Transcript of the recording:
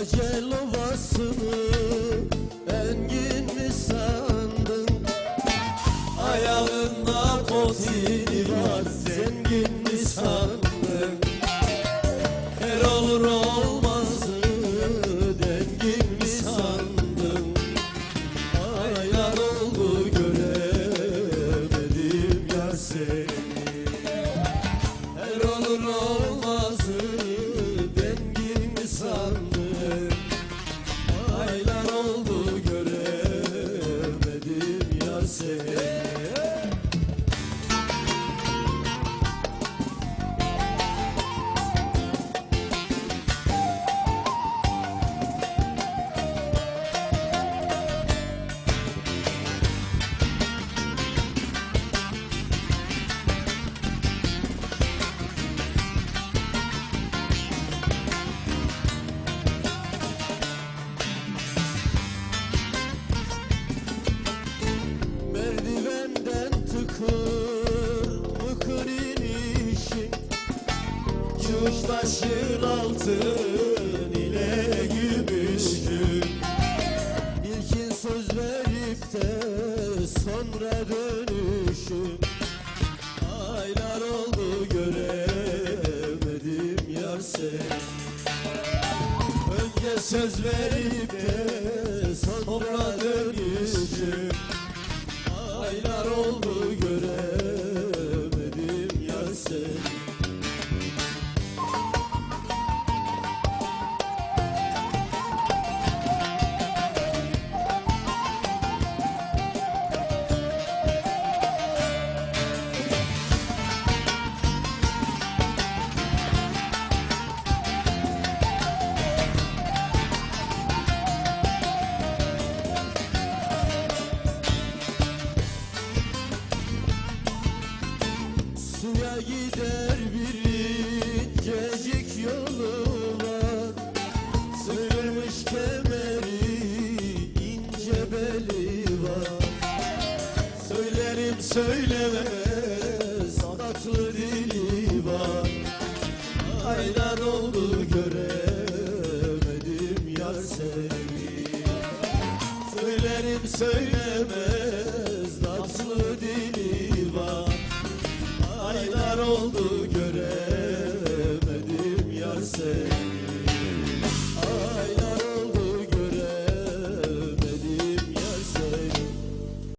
Acel ovasını engin mi sandın? Ayağında kotini var zengin mi sandın? Olmuş taşın altın ile gümüş gün İlkin söz verip de sonra dönüşüm. Aylar oldu göremedim yar seni. Önce söz verip de sonra dönüşüm. Aylar oldu göremedim Suya gider bir incecik yolu var. Sıkılmış kemeri ince beli var. Söylerim söylemez tatlı dili var. Aylar oldu göremedim yar seni Söylerim söylemez oldu.